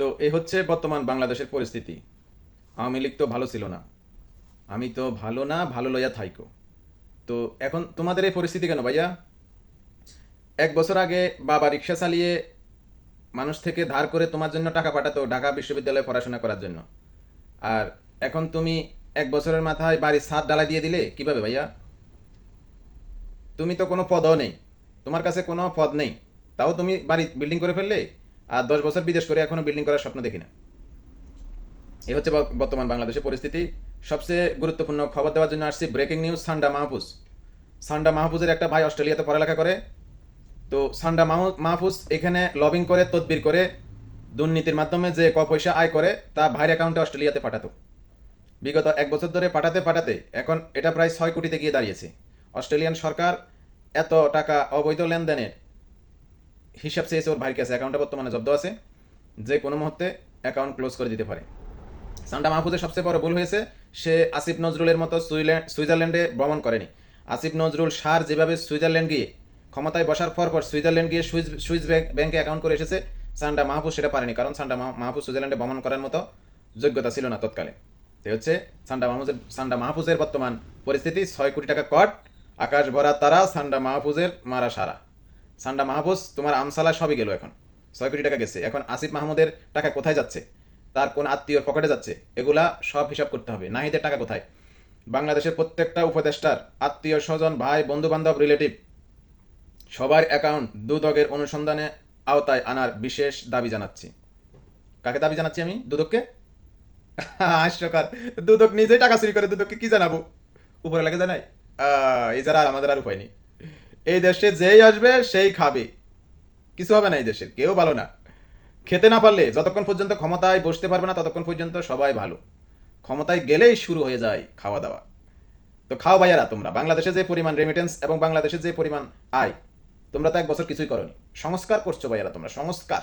তো এ হচ্ছে বর্তমান বাংলাদেশের পরিস্থিতি। আওয়ামী লীগ তো ভালো ছিল না। আমি তো ভালো না, ভালো লইয়া থাইকো। তো এখন তোমাদের এই পরিস্থিতি কেন ভাইয়া? এক বছর আগে বাবা রিক্সা চালিয়ে মানুষ থেকে ধার করে তোমার জন্য টাকা পাঠাতো ঢাকা বিশ্ববিদ্যালয়ে পড়াশোনা করার জন্য। আর এখন তুমি এক বছরের মাথায় বাড়ির ছাদ ডালা দিয়ে দিলে কীভাবে ভাইয়া? তুমি তো কোনো পদও নেই। তোমার কাছে কোনো পদ নেই। তাও তুমি বাড়ি বিল্ডিং করে ফেললে? আর দশ বছর বিদেশ করে এখনও বিল্ডিং করার স্বপ্ন দেখি না। এই হচ্ছে বর্তমান বাংলাদেশের পরিস্থিতি। সবচেয়ে গুরুত্বপূর্ণ খবর দেওয়ার জন্য আসছি ব্রেকিং নিউজ সান্ডা মাহফুজ। সান্ডা মাহফুজের একটা ভাই অস্ট্রেলিয়াতে পড়ালেখা করে। তো সান্ডা মাহফুজ এখানে লবিং করে, তদবির করে, দুর্নীতির মাধ্যমে যে ক পয়সা আয় করে, তা ভাইয়ের অ্যাকাউন্টে অস্ট্রেলিয়াতে পাঠাতো। বিগত এক বছর ধরে পাঠাতে পাঠাতে এখন এটা প্রায় ছয় কোটিতে গিয়ে দাঁড়িয়েছে। অস্ট্রেলিয়ান সরকার এত টাকা অবৈধ লেনদেনের হিসাব চেয়েছে ওর ভাইয়ের কাছে অ্যাকাউন্টে বর্তমানে জব্দ আছে, যে কোনো মুহূর্তে অ্যাকাউন্ট ক্লোজ করে দিতে পারে। সান্ডা মাহফুজের সবচেয়ে বড় ভুল হয়েছে, সে আসিফ নজরুলের মতো সুইজারল্যান্ডে ভ্রমণ করেনি। আসিফ নজরুল সার যেভাবে সুইজারল্যান্ড গিয়ে, ক্ষমতায় বসার পর পর সুইজারল্যান্ড গিয়ে সুইজ সুইস ব্যাংক অ্যাকাউন্ট করে এসেছে সান্ডা মাহফুজ সেটা পারেনি, কারণ সান্ডা মাহফুজ সুইজারল্যান্ডে ভ্রমণ করার মতো যোগ্যতা ছিল না তৎকালে। তো হচ্ছে সান্ডা মাহফুজের সান্ডা মাহফুজের বর্তমান পরিস্থিতি, ছয় কোটি টাকা কট আকাশ ভরা তারা সান্ডা মাহফুজের মারা সারা। সান্ডা মাহফুজ, তোমার আমসালা সবই গেল এখন। ছয় কোটি টাকা গেছে। এখন আসিফ মাহমুদের টাকা কোথায় যাচ্ছে? তার কোন আত্মীয়র পকেটে যাচ্ছে? এগুলা সব হিসাব করতে হবে। নাহিদের টাকা কোথায়? বাংলাদেশের প্রত্যেকটা উপদেষ্টার আত্মীয় স্বজন, ভাই বন্ধু বান্ধব রিলেটিভ সবার অ্যাকাউন্ট দুদকের অনুসন্ধানে আওতায় আনার বিশেষ দাবি জানাচ্ছি। কাকে দাবি জানাচ্ছি আমি? দুদককে? হাস্যকর দুদক নিজেই টাকা চুরি করে, দুদককে কি জানাব? উপরে লাগে জানাই এই যারা, আমাদের আর উপায় নেই। এই দেশে যেই আসবে, সেই খাবে। কিছু হবে না এই দেশের কেউ ভালো না। খেতে না পারলে যতক্ষণ পর্যন্ত ক্ষমতায় বসতে পারবে না, ততক্ষণ পর্যন্ত সবাই ভালো। ক্ষমতায় গেলেই শুরু হয়ে যায় খাওয়া দাওয়া তো খাও ভাইয়ারা তোমরা, বাংলাদেশে যে পরিমাণ রেমিটেন্স এবং বাংলাদেশে যে পরিমাণ আয়, তোমরা তো এক বছর কিছুই করনি। সংস্কার করছ ভাইয়ারা তোমরা, সংস্কার।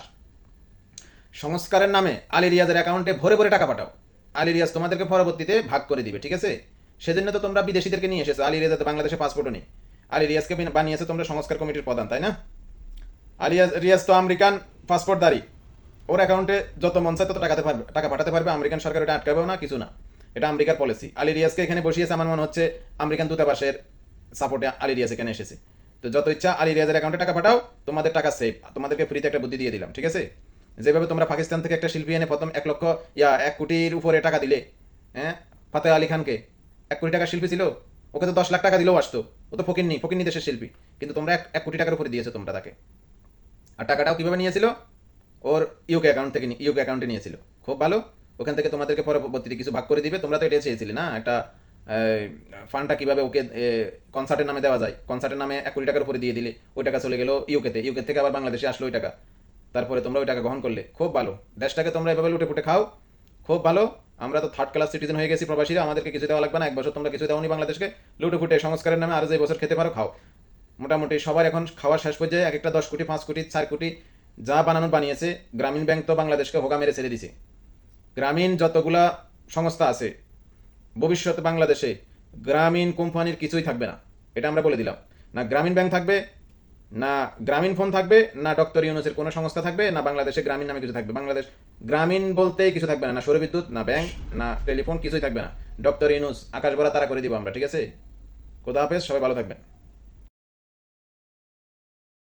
সংস্কারের নামে আলী রিয়াজের অ্যাকাউন্টে ভরে ভরে টাকা পাঠাও। আলী রিয়াজ তোমাদেরকে পরবর্তীতে ভাগ করে দিবে, ঠিক আছে? সেজন্য তো তোমরা বিদেশিদেরকে নিয়ে এসেছ। আলী রিয়াজ বাংলাদেশে পাসপোর্টও নেই। আলী রিয়াজকে বিন- বানিয়েছো তোমরা সংস্কার কমিটির প্রধান, তাই না? আলিয়াজ রিয়াজ তো আমেরিকান পাসপোর্টদারি ওর অ্যাকাউন্টে যত মন চায় তত টাকাতে পারবে টাকা পাঠাতে পারবে, আমেরিকান সরকার এটা আটকাবেও না, কিছু না। এটা আমেরিকার পলিসি আলী রিয়াজকে এখানে বসিয়েছে, আমার মনে হচ্ছে আমেরিকান দূতাবাসের সাপোর্টে আলী রিয়াজ এখানে এসেছে। তো যত ইচ্ছা, আলী রিয়াজের অ্যাকাউন্টে টাকা পাঠাও, তোমাদের টাকা সেভ তোমাদেরকে ফ্রিতে একটা বুদ্ধি দিয়ে দিলাম, ঠিক আছে? যেভাবে তোমরা পাকিস্তান থেকে একটা শিল্পী এনে প্রথম এক লক্ষ, ইয়া, এক কোটির উপরে টাকা দিলে হ্যাঁ? ফাতে আলী খানকে। এক কোটি টাকা শিল্পী ছিল? ওকে তো দশ লাখ টাকা দিলেও আসতো। ও তো ফকিরনি ফকিরনি দেশের শিল্পী। কিন্তু তোমরা এক এক কোটি টাকার উপরে দিয়েছ তোমরা তাকে। আর টাকাটাও কীভাবে নিয়েছিল? ওর ইউকে অ্যাকাউন্ট থেকে ইউকে অ্যাকাউন্টে নিয়েছিল। খুব ভালো। ওখান থেকে তোমাদেরকে পরবর্তীতে কিছু ভাগ করে দিবে। তোমরা তো এটা চেয়েছিলে না? একটা ফান্ডটা কীভাবে ওকে কনসার্টের নামে দেওয়া যায়? কনসার্টের নামে এক কোটি টাকার উপরে দিয়ে দিলে ওই টাকা চলে গেলো ইউকেতে। ইউকে থেকে আবার বাংলাদেশে আসলো ওই টাকা। তারপরে তোমরা ওই টাকা গ্রহণ করলে। খুব ভালো। দেশটাকে তোমরা এভাবে লুটে ফুটে খাও। খুব ভালো। আমরা তো থার্ড ক্লাস সিটিজেন হয়ে গেছি প্রবাসীরা, আমাদেরকে কিছু দেওয়া লাগবে না, এক বছর তোমরা কিছু দেওনি বাংলাদেশকে। লুটে ফুটে সংস্কারের নামে আর যে বছর খেতে পারো, খাও। মোটামুটি সবার এখন খাওয়ার শেষ পর্যায়ে এক একটা দশ কোটি, পাঁচ কোটি, চার কোটি যা বানানো বানিয়েছে, গ্রামীণ ব্যাংক তো বাংলাদেশকে হোগা মেরে ছেড়ে দিছে। গ্রামীণ যতগুলা সংস্থা আছে ভবিষ্যতে বাংলাদেশে গ্রামীণ কোম্পানির কিছুই থাকবে না, এটা আমরা বলে দিলাম। না, গ্রামীণ ব্যাংক থাকবে না গ্রামীণ ফোন থাকবে, না ডক্টর ইউনুসের কোনো সংস্থা থাকবে, না বাংলাদেশে গ্রামীণ নামে কিছু থাকবে। বাংলাদেশ গ্রামীণ বলতে কিছু থাকবে না না সৌরবিদ্যুৎ না ব্যাংক, না টেলিফোন, কিছুই থাকবে না। ডক্টর ইউনুস, আকাশ ভরা তারা করে দিব আমরা, ঠিক আছে? খোদা হাফেজ, সবাই ভালো থাকবেন।